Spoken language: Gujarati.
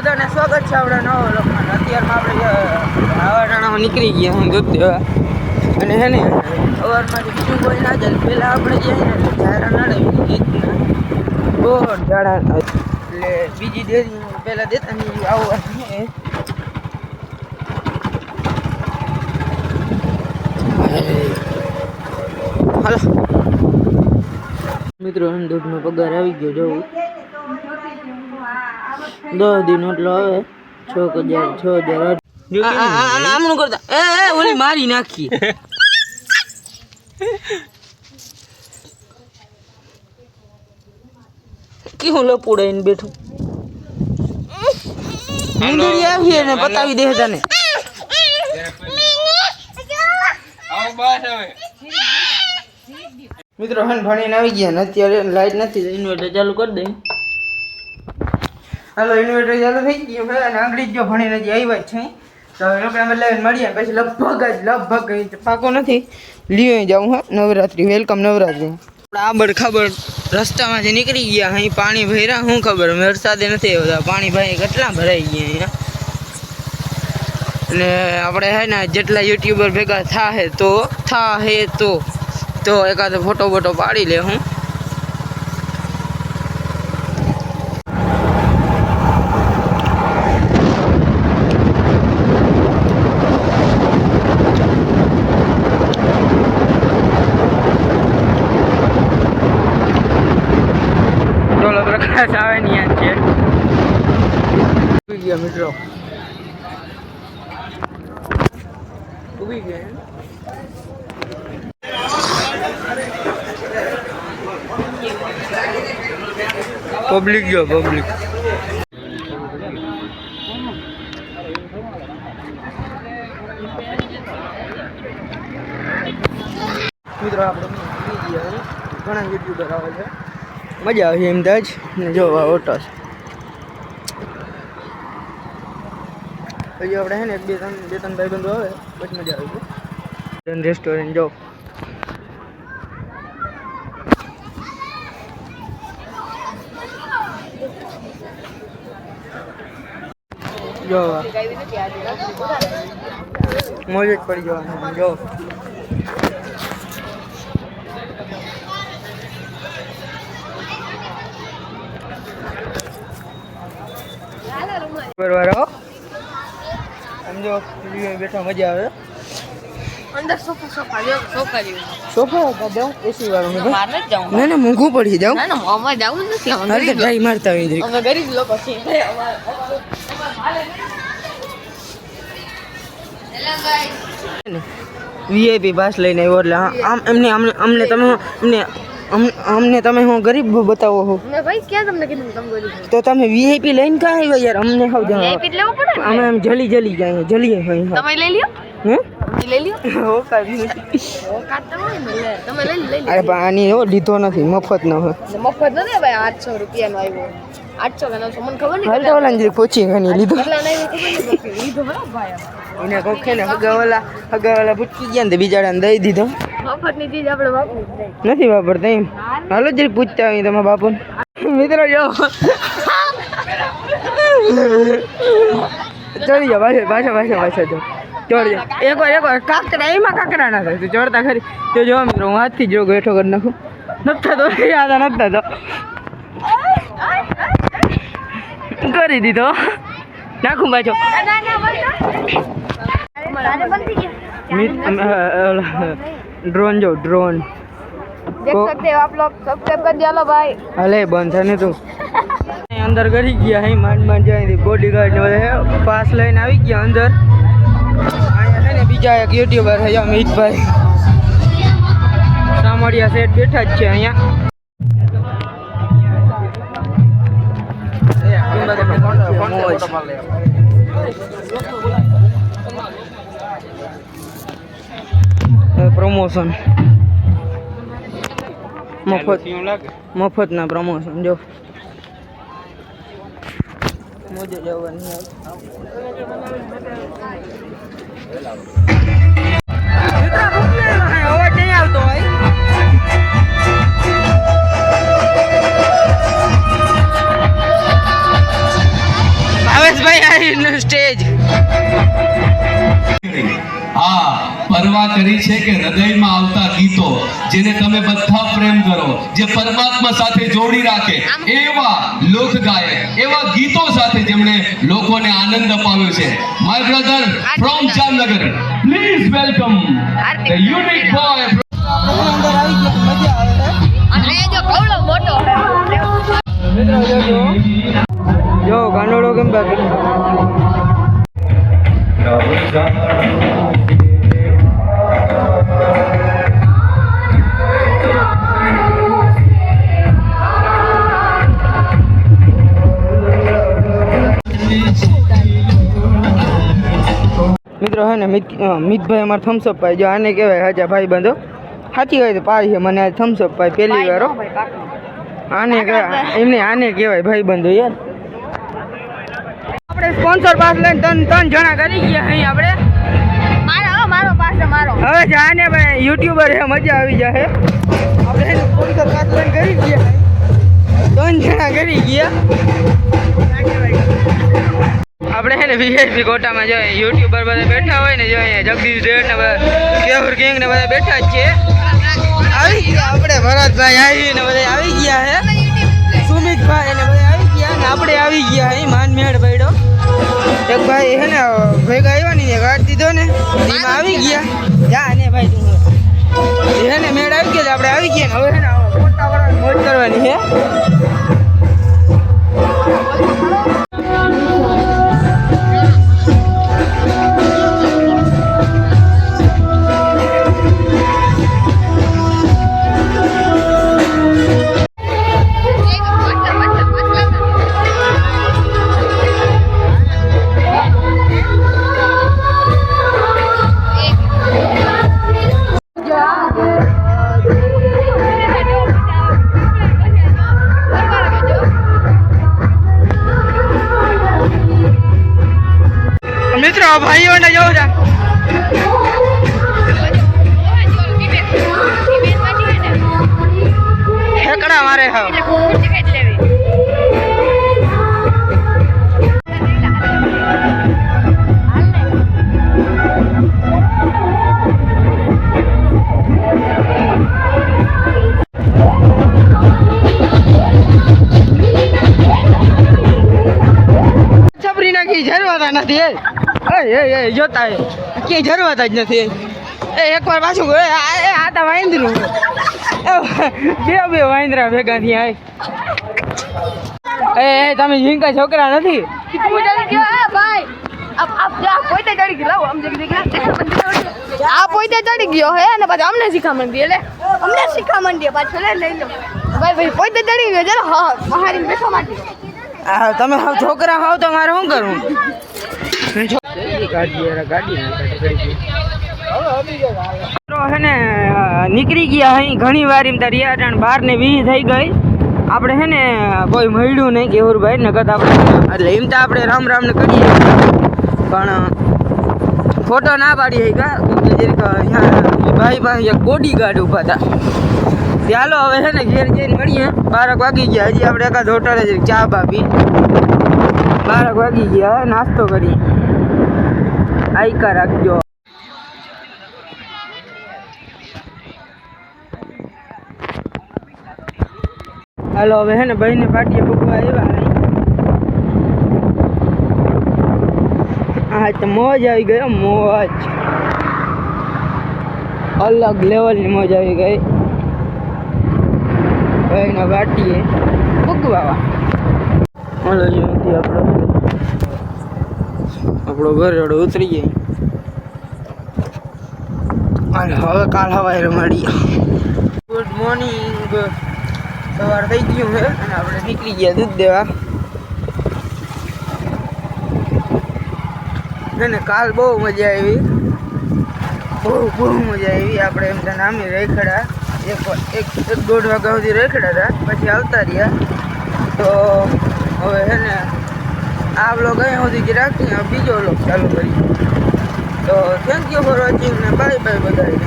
બધાને સ્વાગત છે આપણા નવો વ્લોગમાં. અત્યારમાં આપણે નીકળી ગયા હું દેવા અને હે ને સવારમાંથી બીજું કોઈ ના જાય પહેલાં આપણે જઈએ ને ઝાડા નડે એવી રીતના બહુ ઝાડા એટલે બીજી ડેરી પહેલાં દેતા ને આવું હાલો. મિત્રો દૂધનો પગાર આવી ગયો, જવું. દસ દિન એટલો આવે છ હજાર છ હજાર આમનું કરતા એ એ ઓલી મારી નાખી. કેવું લપુડાઈને બેઠું? મુંદડી આવી એને પતાવી દે તને. મિત્રો હન ભણીને આવી ગયા ને અત્યારે લાઈટ નથી ઇન્વર્ટર ચાલુ કરી દઈ હાલો ઇન્વર્ટર ચાલુ થઈ ગયું છે અને આંગળી જો ભણીને જે આવ્યા જ છે. તો આપણે અમે લઈને મળીએ પછી લગભગ જ લગભગ જ પાકો નથી. લીઓ જાઉં હા, નવરાત્રી વેલકમ નવરાત્રી. આબડ ખબર રસ્તામાંથી નીકળી ગયા, અહીં પાણી ભર્યા, શું ખબર? વરસાદે નથી આવતા પાણી ભાઈ કેટલા ભરાઈ ગયા અહીંયા? અને આપણે હે ને જેટલા યુટ્યુબર ભેગા થાહે તો થાહે તો તો એકાદ ફોટો બોટો પાડી લે હું ડોલો પ્રકાશ આવે ને યાદ છે ઊભી ગયા મિત્રો. ડૂબી ગયા પબ્લિક ગયો પબ્લિક મિત્રો ઘણા યુટ્યુબર આવે છે. મજા આવી છે અમદાજ ને જો, આ ઓટો છે. પછી આપણે હે ને એક બે ત્રણ બે ત્રણ ભાઈ બંધો આવે, પછી મજા આવી જાય રેસ્ટોરન્ટ જો. જો. મોજ જ પડી જવાનું જો. પરવારો સમજો લીએ બેઠા મજા આવે. અંદર સોફા સોફા જો સોફા જેવું. સોફા? હતા જાઉં એસી વાળું ને મારે નથી જવું. ના ના મોંઘું પડી જાઉં. ના ના જ નથી અમે મારતા હોય લોકો- અમે ગરીબ લોકો છીએ. વીઆઈપી પાસ લઈને આવ્યો એટલે આમ એમને અમને તમે હું- અમને અમ- તમે હું ગરીબ બતાવો હો. મેં ભાઈ ક્યાં તમને કીધું તમે ગરીબ? તો તમે વીઆઈપી લઈને ક્યાં આવ્યા યાર? અમને હાવ જાણો વીઆઈપી લેવો પડે અમે આમ જલી જલી જાય જલીએ હોય હા. તમે લઈ લ્યો? હે? તમે લઈ લ્યો? હો કાંઈ નથી. ઓકાત તો લે. તમે લઈ લઈ અરે પણ આની હો લીધો નથી મફત ન હોય મફત નથી ભાઈ આઠસો રૂપિયાનો આવ્યો. 800 કે 900 મને ખબર નહીં હાલ તો ઓલા પૂછી ઘણી લીધો. કેટલા નહીં ખબર નહીં લીધો હો ભાઈ. એને કોખે ને હગાવાલા હગાવાલા ભૂટકી ગયા ને બિચારાને દઈ દીધો. મફતની ચીજ આપણે વાપરી નથી વાપરતા એમ? હાલો જ પૂછતા હોય તમારા બાપુ મિત્રો જો. ચડી જાઓ પાછો પાછા પાછા પાછા જો. ચડી જાઓ. એક વાર એક વાર કાકરા એમાં કાકરા ના થાય. તું ચડતા ખરી. તો જો મિત્રો હું હાથથી જો બેઠો કરી નાખું. નથા તો યાદ નથા તો. કરી દીધો. નાખું પાછો. ડ્રોન જો ડ્રોન देख सकते हो आप लोग सब्सक्राइब कर दिया लो भाई હાલે બંધ થાય ને તું અંદર કરી ગયા હઈ માંડ માંડ જાય બોડીગાર્ડ ને બધા પાસ લઈને આવી ગયા અંદર અહીંયા છે ને બીજા એક યુટ્યુબર છે જો મિતભાઈ સામડિયા સેટ બેઠા જ છે અહીંયા પ્રમોશન મફત. મફતના પ્રમોશન જો. મોજે જવાની અવાજ નહીં આવતો હોય. આવે જાહેરનું સ્ટેજ પરવા કરી છે કે હૃદયમાં આવતા ગીતો જેને તમે બધા પ્રેમ કરો જે પરમાત્મા સાથે જોડી રાખે એવા લોક ગાયક એવા ગીતો સાથે જેમણે લોકોને આનંદ અપાવ્યો છે. My brother from Jamnagar please welcome the unique boy અંદર આવી ગયા મજા આવે અને જો કવડો મોટો. મિત્રો જોજો જો. ગાંડોળો કેમ બાકી? મિત મિતભાઈ અમારે થમ્સઅપ પાઈ. જો આને કહેવાય હાજા ભાઈ બંધો. સાચી હોય તો પાડી છે મને આ થમ્સઅપ ભાઈ પહેલી વાર. આને એમને આને કહેવાય ભાઈ બંધો યાર. આપણે સ્પોન્સર પાસ લઈને ત્રણ ત્રણ જણા કરી ગયા અહીં આપણે. મારો મારો પાસે મારો. હવે જાને ભાઈ યુટ્યુબર છે મજા આવી જશે આપણે સ્પોન્સર પાસ લઈને કરી ગયા ત્રણ જણા કરી ગયા. આપણે છે ને વીઆઈપી કોટામાં જો યુટ્યુબર બધા બેઠા હોય ને, જો અહીંયા જગદીશ ડેટ ને બધા, કેવર કિંગ ને બધા બેઠા જ છે. આવી ગયા આપણે, ભરતભાઈ આવી ને બધા આવી ગયા હે સુમિતભાઈ ને બધા આવી ગયા ને આપણે આવી ગયા અહીં માનમેળ પડ્યો એક ભાઈ છે ને ભેગા આવ્યા ને ગાડ દીધો ને, એમાં આવી ગયા. જા ને ભાઈ તું હે ને મેળ આવી ગયો આપણે આવી ગયા ને, હવે છે ને ફોટા વાળા મોજ કરવાની છે. ભાઈઓને જોઉં જા. ઠેકડા મારે હા. છપરી નાખી જરૂરત નથી એ એ જોતા એ ક્યાંય જરૂરત જ નથી. એ એકવાર પાછું એ આ તો વાંદરું. બે બે વાંદરા ભેગા થયા આય એ તમે ઝીંકા છોકરા નથી? આ પોતે ચડી ગયો હે અને પાછું અમને શીખામણ દે એટલે અમને શીખામણ દે પાછું લે લઈ લો. ભાઈ ભાઈ પોતે ચડી ગયો ચાલો હા મહારી બેઠો માટે. તમે હાવ છોકરા હાવ તો મારે શું કરવું યાર હે ને નીકળી ગયા અહીં ઘણી વાર એમ તાર રિયાટાણ બાર ને વીસ થઈ ગઈ. આપણે હે ને, કોઈ મળ્યું નહીં કેવુરભાઈ ને કદાચ આપણે, એટલે એમ તો આપણે રામ રામ ને કરીએ. પણ, ફોટો ના પાડી હઈ કા? કે જરીક અહીંયા ભાઈ પાસે બોડી ગાર્ડ ઊભા હતા. ચાલો હવે છે ને ઘેર જઈને મળીએ. બારક વાગી ગયા. હજી આપણે એકાદ હોટલે ચા બાપી બારક વાગી ગયા નાસ્તો કરી આઈકા રાખજો. હાલો, હવે હે ને ભાઈને પાટીએ ભૂખવા આવ્યા હા. તો મોજ આવી ગયો મોજ. અલગ લેવલની મોજ આવી ગઈ. ભાઈના પાટીએ ભૂખવા હાલો જો અહીંથી આપણો. આપણો ઘર એડો ઉતરી જાય અને હવે કાલ હવાઈ મળીએ. ગુડ મોર્નિંગ સવાર થઈ ગયું છે અને આપણે નીકળી ગયા દૂધ દેવા. અને કાલ બહુ મજા આવી. બહુ બહુ મજા આવી. આપણે એમ તો નામે રેખડા. એક એક એક દોઢ વાગ્યા સુધી રેખડા હતા. પછી આવતા રહ્યા. તો હવે છે ને આ બ્લોગ અહીંયા સુધી જ રાખીએ. બીજો બ્લોગ ચાલુ કરીએ. તો થેન્ક યુ ફોર વોચિંગ ને બાય બાય બધાને.